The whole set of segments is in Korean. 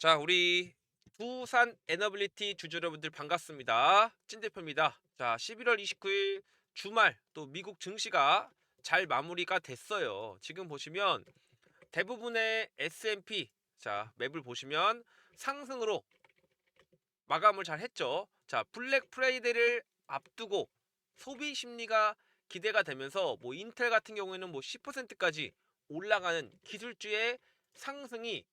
자, 우리 두산 에너빌리티 주주 여러분들 반갑습니다. 찐 대표입니다. 자, 11월 29일 주말 또 미국 증시가 잘 마무리가 됐어요. 지금 보시면 대부분의 S&P 자, 맵을 보시면 상승으로 마감을 잘 했죠. 자, 블랙 프라이데이를 앞두고 소비 심리가 기대가 되면서 뭐 인텔 같은 경우에는 뭐 10%까지 올라가는 기술주의 상승이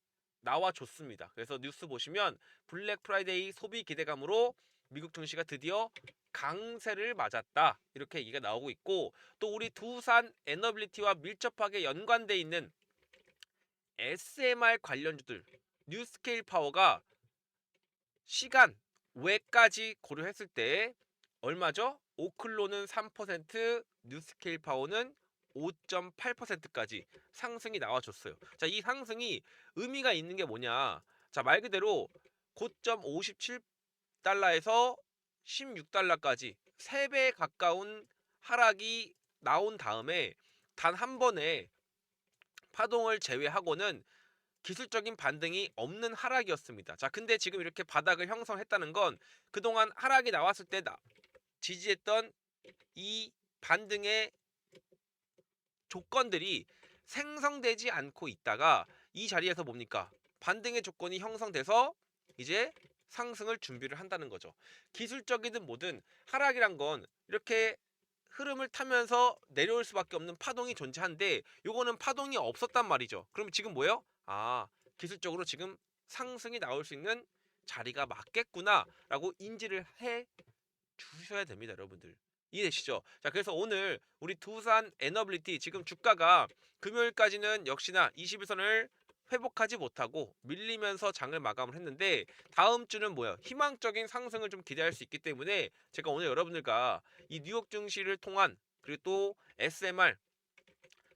나와 줬습니다. 그래서 뉴스 보시면 블랙 프라이데이 소비 기대감으로 미국 증시가 드디어 강세를 맞았다. 이렇게 얘기가 나오고 있고 또 우리 두산 에너빌리티와 밀접하게 연관돼 있는 SMR 관련주들 뉴스케일 파워가 시간 외까지 고려했을 때 얼마죠? 오클로는 3%, 뉴스케일 파워는 5.8%까지 상승이 나와줬어요. 자, 이 상승이 의미가 있는 게 뭐냐? 자, 말 그대로 고점 57달러에서 16달러까지 3배 가까운 하락이 나온 다음에 단 한 번에 파동을 제외하고는 기술적인 반등이 없는 하락이었습니다. 자, 근데 지금 이렇게 바닥을 형성했다는 건 그동안 하락이 나왔을 때 나- 지지했던 이 반등의 조건들이 생성되지 않고 있다가 이 자리에서 뭡니까? 반등의 조건이 형성돼서 이제 상승을 준비를 한다는 거죠. 기술적이든 뭐든 하락이란 건 이렇게 흐름을 타면서 내려올 수밖에 없는 파동이 존재한데 요거는 파동이 없었단 말이죠. 그럼 지금 뭐예요? 아, 기술적으로 지금 상승이 나올 수 있는 자리가 맞겠구나라고 인지를 해 주셔야 됩니다, 여러분들. 이해되시죠? 자, 그래서 오늘 우리 두산 에너빌리티 지금 주가가 금요일까지는 역시나 21선을 회복하지 못하고 밀리면서 장을 마감을 했는데 다음 주는 뭐야? 희망적인 상승을 좀 기대할 수 있기 때문에 제가 오늘 여러분들과 이 뉴욕 증시를 통한 그리고 또 SMR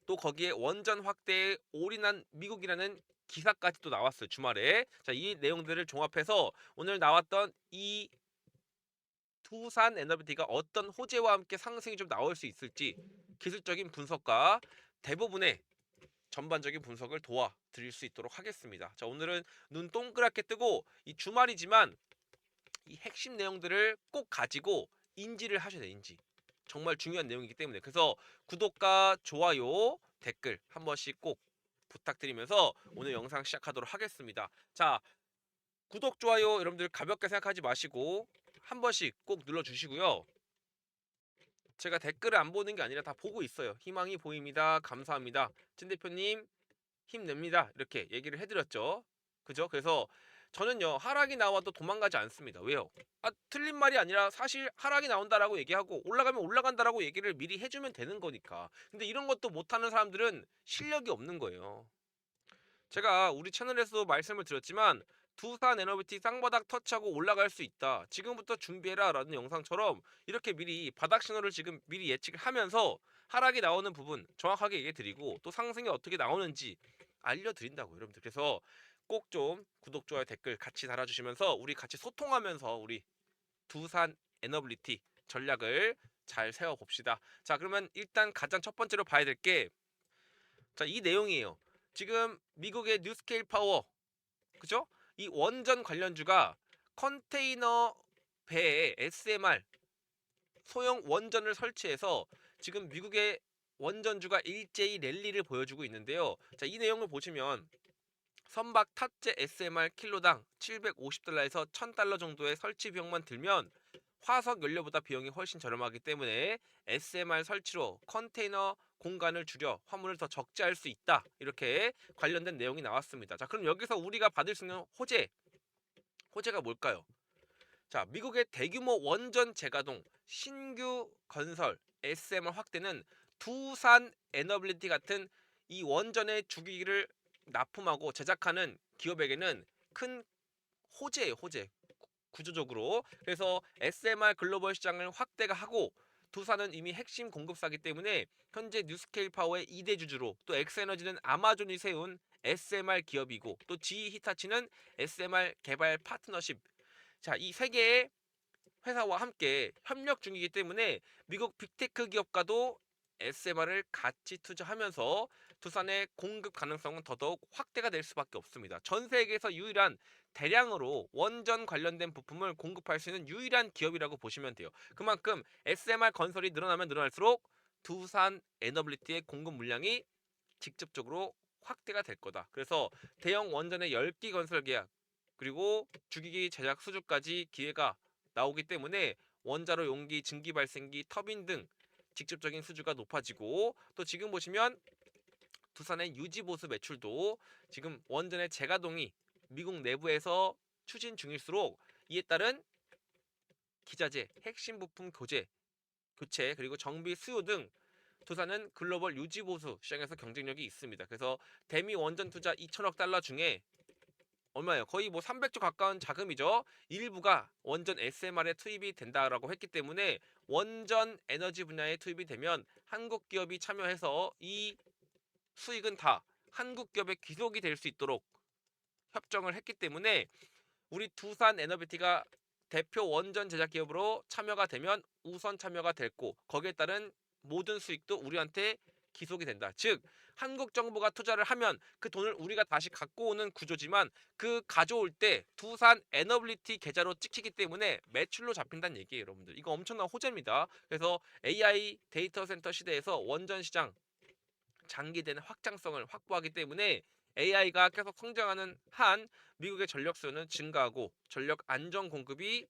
또 거기에 원전 확대에 올인한 미국이라는 기사까지 또 나왔어요 주말에 자 이 내용들을 종합해서 오늘 나왔던 이 두산 에너비티가 어떤 호재와 함께 상승이 좀 나올 수 있을지 기술적인 분석과 대부분의 전반적인 분석을 도와드릴 수 있도록 하겠습니다. 자 오늘은 눈 동그랗게 뜨고 이 주말이지만 이 핵심 내용들을 꼭 가지고 인지를 하셔야 돼요. 인지. 정말 중요한 내용이기 때문에 그래서 구독과 좋아요 댓글 한 번씩 꼭 부탁드리면서 오늘 영상 시작하도록 하겠습니다. 자 구독 좋아요 여러분들 가볍게 생각하지 마시고 한 번씩 꼭 눌러주시고요. 제가 댓글을 안 보는 게 아니라 다 보고 있어요. 희망이 보입니다. 감사합니다. 진 대표님 힘냅니다. 이렇게 얘기를 해드렸죠. 그죠? 그래서 저는요 하락이 나와도 도망가지 않습니다. 왜요? 아 틀린 말이 아니라 사실 하락이 나온다라고 얘기하고 올라가면 올라간다라고 얘기를 미리 해주면 되는 거니까. 근데 이런 것도 못하는 사람들은 실력이 없는 거예요. 제가 우리 채널에서 말씀을 드렸지만 두산 에너비티 쌍바닥 터치하고 올라갈 수 있다. 지금부터 준비해라 라는 영상처럼 이렇게 미리 바닥 신호를 지금 미리 예측을 하면서 하락이 나오는 부분 정확하게 얘기해 드리고 또 상승이 어떻게 나오는지 알려드린다고 여러분들. 그래서 꼭 좀 구독, 좋아요, 댓글 같이 달아주시면서 우리 같이 소통하면서 우리 두산 에너빌리티 전략을 잘 세워봅시다. 자 그러면 일단 가장 첫 번째로 봐야 될 게 자 이 내용이에요. 지금 미국의 뉴스케일 파워 그죠? 이 원전 관련주가 컨테이너 배에 SMR 소형 원전을 설치해서 지금 미국의 원전주가 일제히 랠리를 보여주고 있는데요. 자, 이 내용을 보시면 선박 탑재 SMR 킬로당 750달러에서 1000달러 정도의 설치 비용만 들면 화석 연료보다 비용이 훨씬 저렴하기 때문에 SMR 설치로 컨테이너 공간을 줄여 화물을 더 적재할 수 있다. 이렇게 관련된 내용이 나왔습니다. 자, 그럼 여기서 우리가 받을 수 있는 호재. 호재가 뭘까요? 자, 미국의 대규모 원전 재가동, 신규 건설, SMR 확대는 두산 에너빌리티 같은 이 원전의 주기기를 납품하고 제작하는 기업에게는 큰 호재예요, 호재. 구- 구조적으로. 그래서 SMR 글로벌 시장을 확대가 하고 두산은 이미 핵심 공급사기 때문에 현재 뉴스케일 파워의 2대 주주로 또 엑스에너지는 아마존이 세운 SMR 기업이고 또 GE 히타치는 SMR 개발 파트너십 자 이 세 개의 회사와 함께 협력 중이기 때문에 미국 빅테크 기업과도 SMR을 같이 투자하면서 두산의 공급 가능성은 더더욱 확대가 될 수밖에 없습니다. 전 세계에서 유일한 대량으로 원전 관련된 부품을 공급할 수 있는 유일한 기업이라고 보시면 돼요. 그만큼 SMR 건설이 늘어나면 늘어날수록 두산 에너빌리티의 공급 물량이 직접적으로 확대가 될 거다. 그래서 대형 원전의 10기 건설 계약 그리고 주기기 제작 수주까지 기회가 나오기 때문에 원자로 용기, 증기 발생기, 터빈 등 직접적인 수주가 높아지고 또 지금 보시면 두산의 유지 보수 매출도 지금 원전의 재가동이 미국 내부에서 추진 중일수록 이에 따른 기자재, 핵심 부품 교체, 교체 그리고 정비 수요 등 두산은 글로벌 유지 보수 시장에서 경쟁력이 있습니다. 그래서 대미 원전 투자 2천억 달러 중에 얼마예요? 거의 뭐 300조 가까운 자금이죠. 일부가 원전 SMR에 투입이 된다라고 했기 때문에 원전 에너지 분야에 투입이 되면 한국 기업이 참여해서 이 수익은 다 한국 기업의 귀속이 될 수 있도록 협정을 했기 때문에 우리 두산 에너비티가 대표 원전 제작 기업으로 참여가 되면 우선 참여가 됐고 거기에 따른 모든 수익도 우리한테 기속이 된다. 즉 한국 정부가 투자를 하면 그 돈을 우리가 다시 갖고 오는 구조지만 그 가져올 때 두산 에너빌리티 계좌로 찍히기 때문에 매출로 잡힌다는 얘기예요, 여러분들. 이거 엄청난 호재입니다. 그래서 AI 데이터 센터 시대에서 원전 시장 장기되는 확장성을 확보하기 때문에 AI가 계속 성장하는 한 미국의 전력 수요는 증가하고 전력 안정 공급이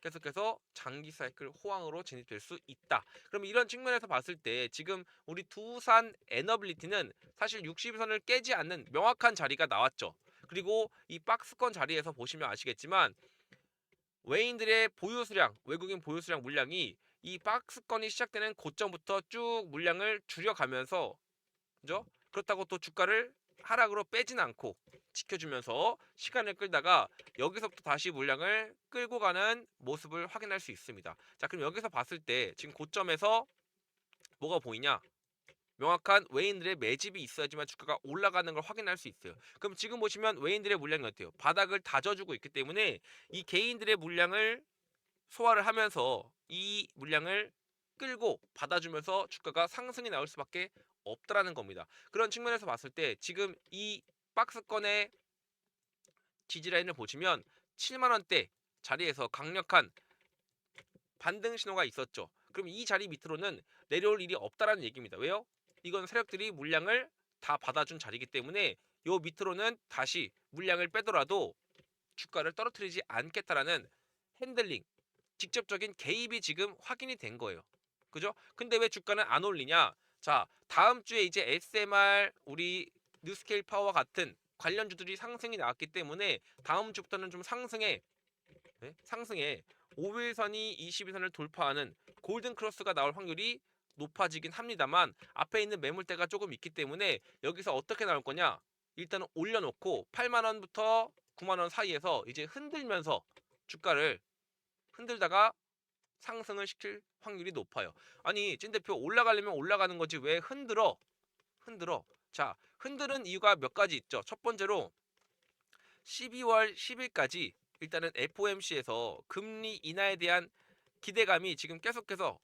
계속해서 장기 사이클 호황으로 진입될 수 있다. 그럼 이런 측면에서 봤을 때 지금 우리 두산 에너빌리티는 사실 60선을 깨지 않는 명확한 자리가 나왔죠. 그리고 이 박스권 자리에서 보시면 아시겠지만 외인들의 보유 수량, 외국인 보유 수량 물량이 이 박스권이 시작되는 고점부터 쭉 물량을 줄여가면서 그죠? 그렇다고 또 주가를 하락으로 빼진 않고 지켜주면서 시간을 끌다가 여기서부터 다시 물량을 끌고 가는 모습을 확인할 수 있습니다. 자, 그럼 여기서 봤을 때 지금 고점에서 뭐가 보이냐? 명확한 외인들의 매집이 있어야지만 주가가 올라가는 걸 확인할 수 있어요. 그럼 지금 보시면 외인들의 물량이 어때요? 바닥을 다져주고 있기 때문에 이 개인들의 물량을 소화를 하면서 이 물량을 끌고 받아주면서 주가가 상승이 나올 수밖에 없다라는 겁니다. 그런 측면에서 봤을 때 지금 이 박스권의 지지라인을 보시면 7만 원대 자리에서 강력한 반등 신호가 있었죠. 그럼 이 자리 밑으로는 내려올 일이 없다라는 얘기입니다. 왜요? 이건 세력들이 물량을 다 받아준 자리이기 때문에 요 밑으로는 다시 물량을 빼더라도 주가를 떨어뜨리지 않겠다라는 핸들링, 직접적인 개입이 지금 확인이 된 거예요. 그죠? 근데 왜 주가는 안 올리냐? 자, 다음 주에 이제 SMR 우리 뉴스케일 파워와 같은 관련주들이 상승이 나왔기 때문에 다음 주부터는 좀 상승에 네? 상승에 5일선이 20일선을 돌파하는 골든 크로스가 나올 확률이 높아지긴 합니다만 앞에 있는 매물대가 조금 있기 때문에 여기서 어떻게 나올 거냐? 일단은 올려놓고 8만 원부터 9만 원 사이에서 이제 흔들면서 주가를 흔들다가 상승을 시킬 확률이 높아요. 아니 찐 대표 올라가려면 올라가는 거지 왜 흔들어? 흔들어. 자 흔드는 이유가 몇 가지 있죠. 첫 번째로 12월 10일까지 일단은 FOMC에서 금리 인하에 대한 기대감이 지금 계속해서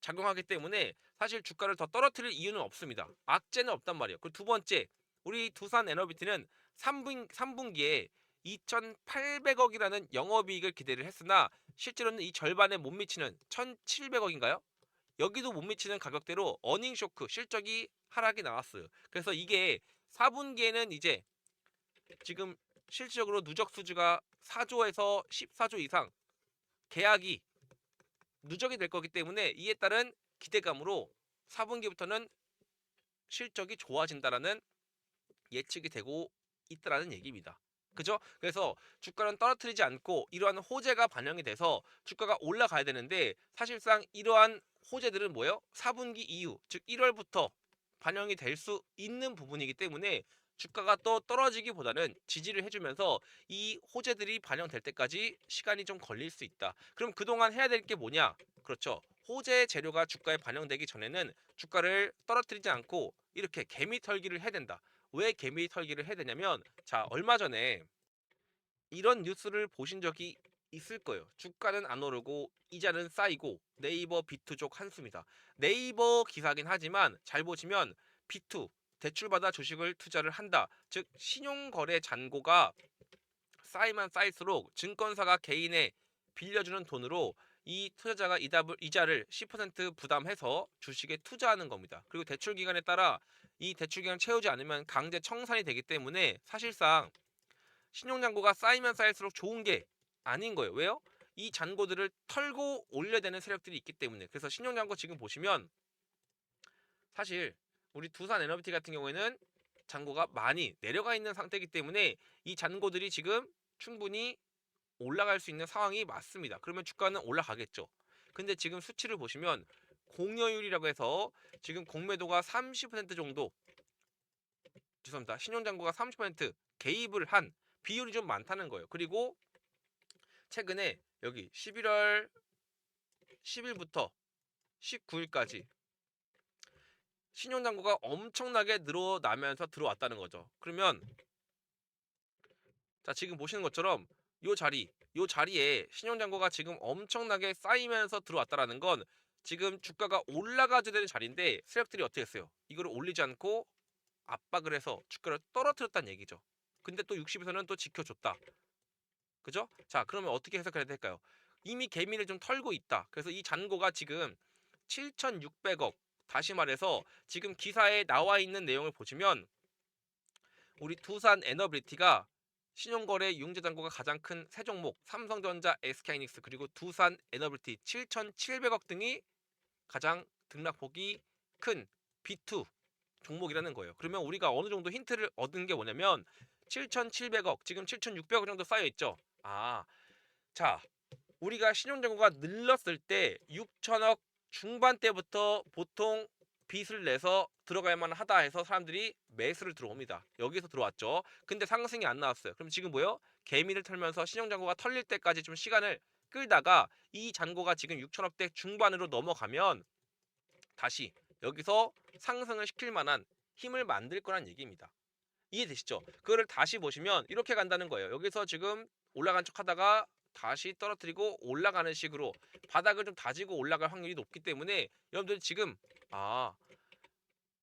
작용하기 때문에 사실 주가를 더 떨어뜨릴 이유는 없습니다. 악재는 없단 말이에요. 그리고 두 번째, 우리 두산 에너비티는 3분, 3분기에 2,800억이라는 영업이익을 기대를 했으나 실제로는 이 절반에 못 미치는 1,700억인가요? 여기도 못 미치는 가격대로 어닝 쇼크 실적이 하락이 나왔어요. 그래서 이게 4분기에는 이제 지금 실질적으로 누적 수주가 4조에서 14조 이상 계약이 누적이 될 거기 때문에 이에 따른 기대감으로 4분기부터는 실적이 좋아진다라는 예측이 되고 있다라는 얘기입니다. 그죠? 그래서 주가는 떨어뜨리지 않고 이러한 호재가 반영이 돼서 주가가 올라가야 되는데 사실상 이러한 호재들은 뭐예요? 4분기 이후 즉 1월부터 반영이 될 수 있는 부분이기 때문에 주가가 또 떨어지기보다는 지지를 해주면서 이 호재들이 반영될 때까지 시간이 좀 걸릴 수 있다. 그럼 그동안 해야 될 게 뭐냐? 그렇죠. 호재 재료가 주가에 반영되기 전에는 주가를 떨어뜨리지 않고 이렇게 개미 털기를 해야 된다. 왜 개미 털기를 해야 되냐면 자 얼마 전에 이런 뉴스를 보신 적이 있을 거예요. 주가는 안 오르고 이자는 쌓이고 네이버 비투족 한수입니다. 네이버 기사긴 하지만 잘 보시면 비투 대출받아 주식을 투자를 한다. 즉 신용거래 잔고가 쌓이면 쌓일수록 증권사가 개인에 빌려주는 돈으로 이 투자자가 이자를 10% 부담해서 주식에 투자하는 겁니다. 그리고 대출 기간에 따라 이 대출 기간을 채우지 않으면 강제 청산이 되기 때문에 사실상 신용잔고가 쌓이면 쌓일수록 좋은 게 아닌 거예요. 왜요? 이 잔고들을 털고 올려야 되는 세력들이 있기 때문에 그래서 신용잔고 지금 보시면 사실 우리 두산 에너비티 같은 경우에는 잔고가 많이 내려가 있는 상태이기 때문에 이 잔고들이 지금 충분히 올라갈 수 있는 상황이 맞습니다. 그러면 주가는 올라가겠죠. 근데 지금 수치를 보시면 공여율이라고 해서 지금 공매도가 30% 정도 죄송합니다. 신용잔고가 30% 개입을 한 비율이 좀 많다는 거예요. 그리고 최근에 여기 11월 10일부터 19일까지 신용잔고가 엄청나게 늘어나면서 들어왔다는 거죠. 그러면 자 지금 보시는 것처럼 요 자리 요 자리에 신용잔고가 지금 엄청나게 쌓이면서 들어왔다라는 건 지금 주가가 올라가야 되는 자리인데 세력들이 어떻게 했어요? 이거를 올리지 않고 압박을 해서 주가를 떨어뜨렸다는 얘기죠. 근데 또 60에서는 또 지켜줬다. 그죠? 자 그러면 어떻게 해석해야 될까요? 이미 개미를 좀 털고 있다. 그래서 이 잔고가 지금 7,600억 다시 말해서 지금 기사에 나와 있는 내용을 보시면 우리 두산 에너빌리티가 신용거래 융자잔고가 가장 큰 세 종목 삼성전자, SK이닉스 그리고 두산 에너빌리티 7,700억 등이 가장 등락폭이 큰 B2 종목이라는 거예요. 그러면 우리가 어느 정도 힌트를 얻은 게 뭐냐면 7,700억 지금 7,600억 정도 쌓여 있죠. 아, 자 우리가 신용잔고가 늘렀을 때 6천억 중반 때부터 보통 빚을 내서 들어갈 만 하다 해서 사람들이 매수를 들어옵니다. 여기서 들어왔죠. 근데 상승이 안 나왔어요. 그럼 지금 뭐요? 개미를 털면서 신용잔고가 털릴 때까지 좀 시간을 끌다가 이 잔고가 지금 6천억대 중반으로 넘어가면 다시 여기서 상승을 시킬 만한 힘을 만들 거란 얘기입니다. 이해되시죠? 그거를 다시 보시면 이렇게 간다는 거예요. 여기서 지금 올라간 척 하다가 다시 떨어뜨리고 올라가는 식으로 바닥을 좀 다지고 올라갈 확률이 높기 때문에 여러분들 지금 아,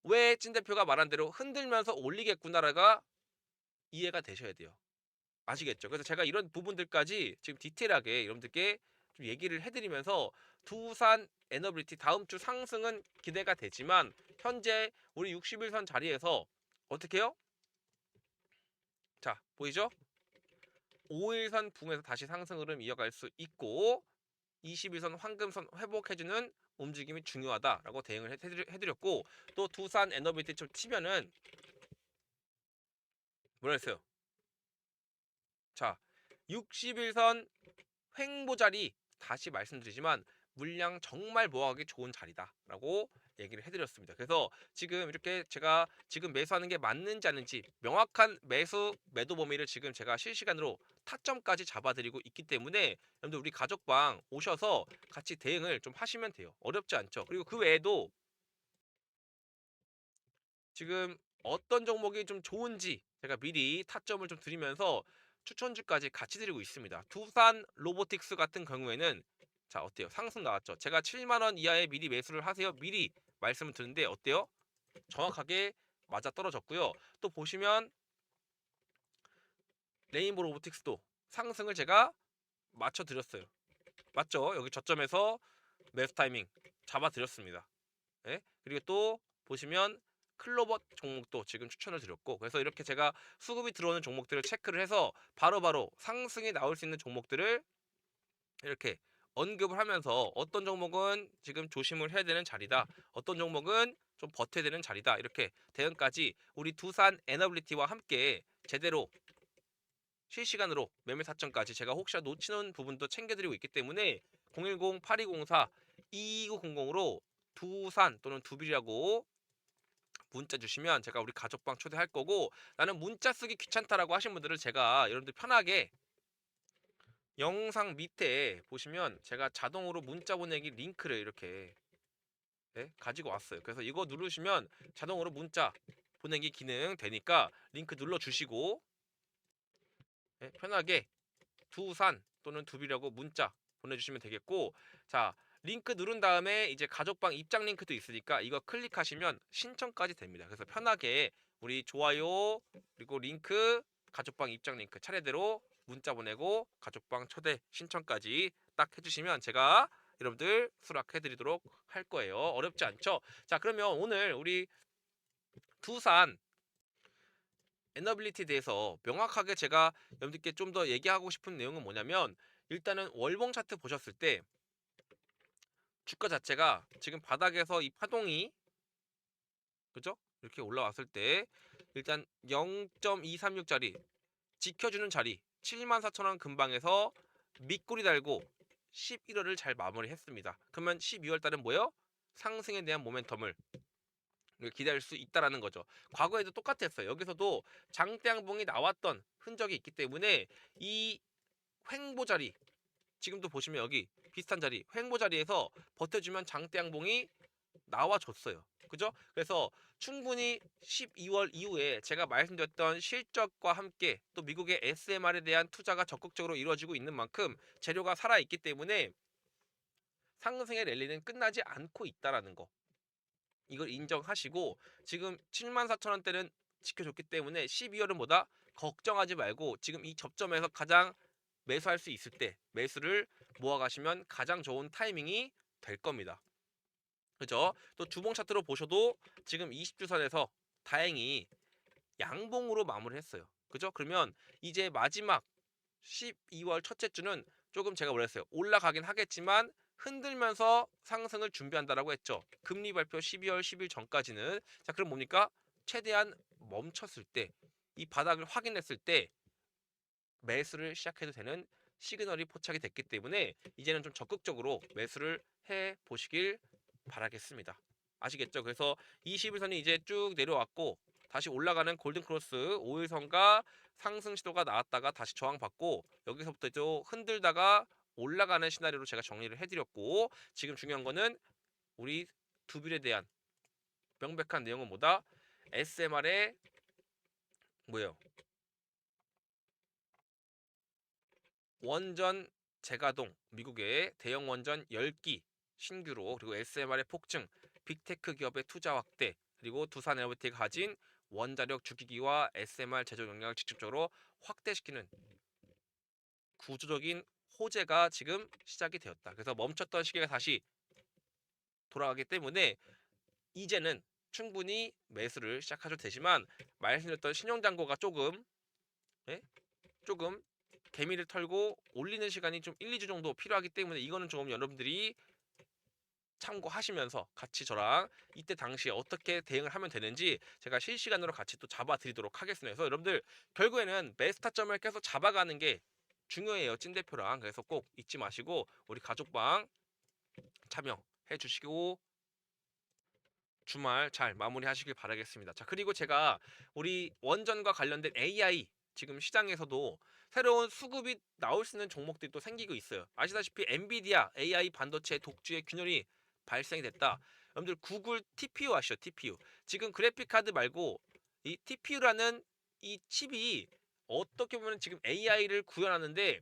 왜 찐 대표가 말한 대로 흔들면서 올리겠구나라가 이해가 되셔야 돼요. 아시겠죠? 그래서 제가 이런 부분들까지 지금 디테일하게 여러분들께 좀 얘기를 해드리면서 두산 에너빌리티 다음 주 상승은 기대가 되지만 현재 우리 61선 자리에서 어떻게 해요? 자, 보이죠? 5일선 붕에서 다시 상승 흐름 이어갈 수 있고 21선 황금선 회복해주는 움직임이 중요하다라고 대응을 해드렸고 또 두산 에너빌티 좀 치면은 뭐라 했어요? 자 61선 횡보 자리 다시 말씀드리지만 물량 정말 모아가기 좋은 자리다라고 얘기를 해드렸습니다. 그래서 지금 이렇게 제가 지금 매수하는 게 맞는지 아닌지 명확한 매수 매도 범위를 지금 제가 실시간으로 타점까지 잡아드리고 있기 때문에 여러분들 우리 가족방 오셔서 같이 대응을 좀 하시면 돼요. 어렵지 않죠. 그리고 그 외에도 지금 어떤 종목이 좀 좋은지 제가 미리 타점을 좀 드리면서 추천주까지 같이 드리고 있습니다. 두산 로보틱스 같은 경우에는 자 어때요? 상승 나왔죠. 제가 7만 원 이하에 미리 매수를 하세요. 미리 말씀을 드는데 어때요? 정확하게 맞아 떨어졌고요. 또 보시면 레인보 로보틱스도 상승을 제가 맞춰 드렸어요. 맞죠? 여기 저점에서 매수 타이밍 잡아 드렸습니다. 예? 그리고 또 보시면 클로버 종목도 지금 추천을 드렸고 그래서 이렇게 제가 수급이 들어오는 종목들을 체크를 해서 바로바로 상승이 나올 수 있는 종목들을 이렇게 언급을 하면서 어떤 종목은 지금 조심을 해야 되는 자리다. 어떤 종목은 좀 버텨야 되는 자리다. 이렇게 대응까지 우리 두산 에너빌리티와 함께 제대로 실시간으로 매매 사점까지 제가 혹시나 놓치는 부분도 챙겨드리고 있기 때문에 010-8204-2900으로 두산 또는 두빌이라고 문자 주시면 제가 우리 가족방 초대할 거고 나는 문자 쓰기 귀찮다라고 하신 분들은 제가 여러분들 편하게 영상 밑에 보시면 제가 자동으로 문자 보내기 링크를 이렇게 네, 가지고 왔어요. 그래서 이거 누르시면 자동으로 문자 보내기 기능 되니까 링크 눌러 주시고 네, 편하게 두산 또는 두비라고 문자 보내주시면 되겠고 자 링크 누른 다음에 이제 가족방 입장 링크도 있으니까 이거 클릭하시면 신청까지 됩니다. 그래서 편하게 우리 좋아요 그리고 링크 가족방 입장 링크 차례대로 문자 보내고 가족방 초대 신청까지 딱 해주시면 제가 여러분들 수락해드리도록 할 거예요. 어렵지 않죠? 자 그러면 오늘 우리 두산 에너빌리티에 대해서 명확하게 제가 여러분들께 좀 더 얘기하고 싶은 내용은 뭐냐면 일단은 월봉 차트 보셨을 때 주가 자체가 지금 바닥에서 이 파동이 그죠? 이렇게 올라왔을 때 일단 0.236짜리 지켜주는 자리 74,000원 근방에서 밑꼬리 달고 11월을 잘 마무리했습니다. 그러면 12월 달은 뭐예요? 상승에 대한 모멘텀을 기다릴 수 있다라는 거죠. 과거에도 똑같았어요. 여기서도 장대양봉이 나왔던 흔적이 있기 때문에 이 횡보 자리 지금도 보시면 여기 비슷한 자리 횡보 자리에서 버텨주면 장대양봉이 나와줬어요. 그죠? 그래서 충분히 12월 이후에 제가 말씀드렸던 실적과 함께 또 미국의 SMR에 대한 투자가 적극적으로 이루어지고 있는 만큼 재료가 살아있기 때문에 상승의 랠리는 끝나지 않고 있다라는 거. 이걸 인정하시고 지금 74,000원대는 지켜줬기 때문에 12월은 뭐다? 걱정하지 말고 지금 이 접점에서 가장 매수할 수 있을 때 매수를 모아가시면 가장 좋은 타이밍이 될 겁니다. 그죠? 또 주봉 차트로 보셔도 지금 20주선에서 다행히 양봉으로 마무리했어요. 그죠? 그러면 이제 마지막 12월 첫째 주는 조금 제가 뭐랬어요? 올라가긴 하겠지만 흔들면서 상승을 준비한다라고 했죠. 금리 발표 12월 10일 전까지는 자 그럼 뭡니까? 최대한 멈췄을 때 이 바닥을 확인했을 때 매수를 시작해도 되는 시그널이 포착이 됐기 때문에 이제는 좀 적극적으로 매수를 해 보시길 바라겠습니다. 아시겠죠? 그래서 21선이 이제 쭉 내려왔고 다시 올라가는 골든 크로스 5일선과 상승 시도가 나왔다가 다시 저항받고 여기서부터 또 흔들다가 올라가는 시나리오로 제가 정리를 해드렸고 지금 중요한 거는 우리 두빌에 대한 명백한 내용은 뭐다? SMR의 뭐예요? 원전 재가동 미국의 대형 원전 10기 신규로 그리고 SMR의 폭증 빅테크 기업의 투자 확대 그리고 두산 에너비티가 가진 원자력 주기기와 SMR 제조 역량을 직접적으로 확대시키는 구조적인 호재가 지금 시작이 되었다. 그래서 멈췄던 시기가 다시 돌아가기 때문에 이제는 충분히 매수를 시작하셔도 되지만 말씀드렸던 신용장고가 조금 예? 조금 개미를 털고 올리는 시간이 좀 1, 2주 정도 필요하기 때문에 이거는 조금 여러분들이 참고하시면서 같이 저랑 이때 당시에 어떻게 대응을 하면 되는지 제가 실시간으로 같이 또 잡아드리도록 하겠습니다. 그래서 여러분들 결국에는 메스타점을 계속 잡아가는 게 중요해요. 찐 대표랑 그래서 꼭 잊지 마시고 우리 가족방 참여해 주시고 주말 잘 마무리하시길 바라겠습니다. 자 그리고 제가 우리 원전과 관련된 AI 지금 시장에서도 새로운 수급이 나올 수 있는 종목들이 또 생기고 있어요. 아시다시피 엔비디아 AI 반도체 독주의 균열이 발생이 됐다. 여러분들 구글 TPU 아시죠? TPU. 지금 그래픽 카드 말고 이 TPU라는 이 칩이 어떻게 보면 지금 AI를 구현하는데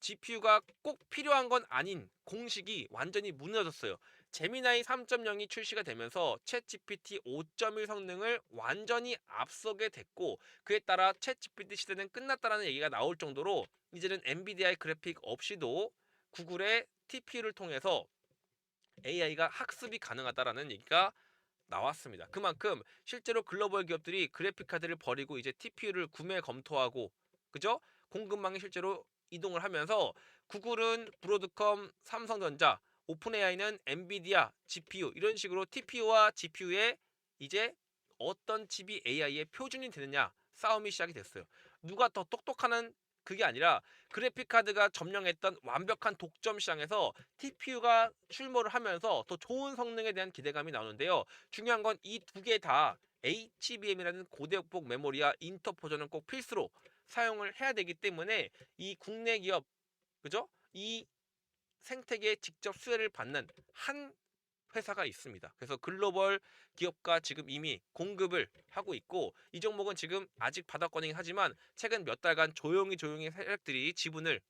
GPU가 꼭 필요한 건 아닌 공식이 완전히 무너졌어요. 제미나이 3.0이 출시가 되면서 챗 GPT 5.1 성능을 완전히 앞서게 됐고 그에 따라 챗 GPT 시대는 끝났다라는 얘기가 나올 정도로 이제는 엔비디아의 그래픽 없이도 구글의 TPU를 통해서 AI가 학습이 가능하다라는 얘기가 나왔습니다. 그만큼 실제로 글로벌 기업들이 그래픽 카드를 버리고 이제 TPU를 구매 검토하고 그죠? 공급망이 실제로 이동을 하면서 구글은 브로드컴, 삼성전자, 오픈AI는 엔비디아, GPU 이런 식으로 TPU와 GPU에 이제 어떤 칩이 AI의 표준이 되느냐 싸움이 시작이 됐어요. 누가 더 똑똑하는 그게 아니라 그래픽 카드가 점령했던 완벽한 독점 시장에서 TPU가 출몰을 하면서 더 좋은 성능에 대한 기대감이 나오는데요. 중요한 건 이 두 개 다 HBM이라는 고대역폭 메모리와 인터포저는 꼭 필수로 사용을 해야 되기 때문에 이 국내 기업 그죠? 이 생태계에 직접 수혜를 받는 한 회사가 있습니다. 그래서 글로벌 기업과 지금 이미 공급을 하고 있고 이 종목은 지금 아직 바닥권이긴 하지만 최근 몇 달간 조용히 조용히 세력들이 지분을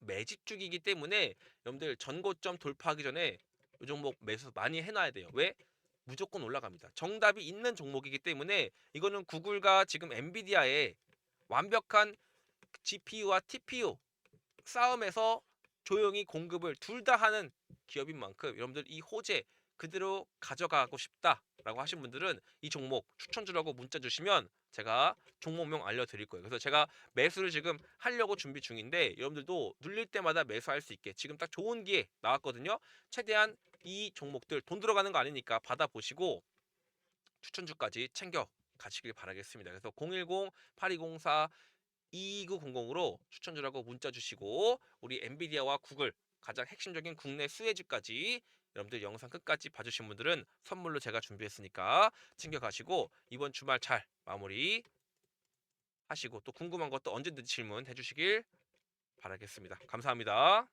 매집 주기이기 때문에 여러분들 전고점 돌파하기 전에 이 종목 매수 많이 해놔야 돼요. 왜? 무조건 올라갑니다. 정답이 있는 종목이기 때문에 이거는 구글과 지금 엔비디아의 완벽한 GPU와 TPU 싸움에서 조용히 공급을 둘 다 하는 기업인 만큼 여러분들 이 호재 그대로 가져가고 싶다라고 하신 분들은 이 종목 추천 주라고 문자 주시면 제가 종목명 알려드릴 거예요. 그래서 제가 매수를 지금 하려고 준비 중인데 여러분들도 눌릴 때마다 매수할 수 있게 지금 딱 좋은 기회 나왔거든요. 최대한 이 종목들 돈 들어가는 거 아니니까 받아보시고 추천주까지 챙겨 가시길 바라겠습니다. 그래서 010-8204 2900으로 추천 주라고 문자 주시고 우리 엔비디아와 구글 가장 핵심적인 국내 수혜주까지 여러분들 영상 끝까지 봐주신 분들은 선물로 제가 준비했으니까 챙겨가시고 이번 주말 잘 마무리 하시고 또 궁금한 것도 언제든지 질문 해 주시길 바라겠습니다. 감사합니다.